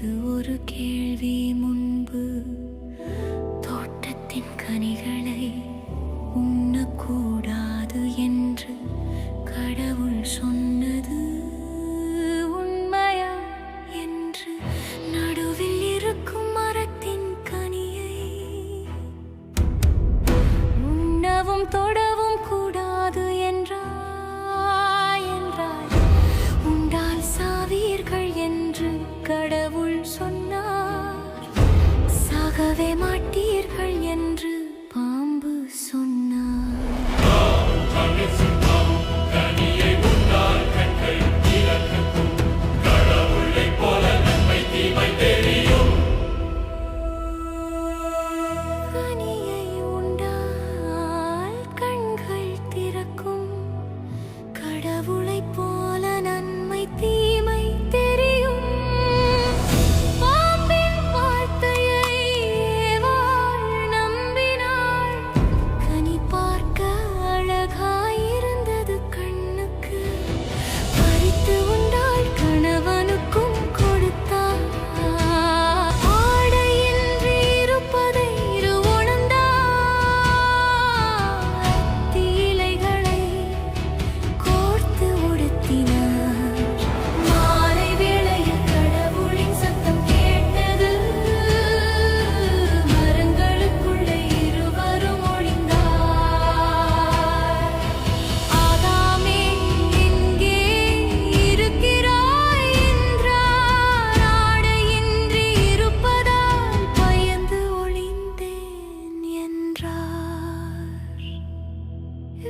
இது ஒரு கேள்வி முன்பு. தோட்டத்தின் கனிகளை உண்ணக்கூடாது என்று கடவுள் சொன்னது.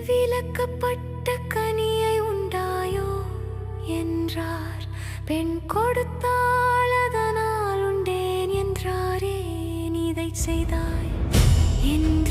விலக்கப்பட்ட கனியை உண்டாயோ என்றார். பெண் கொடுத்தால் அதனால் உண்டேன் என்றாரே நீதை செய்தாய். என்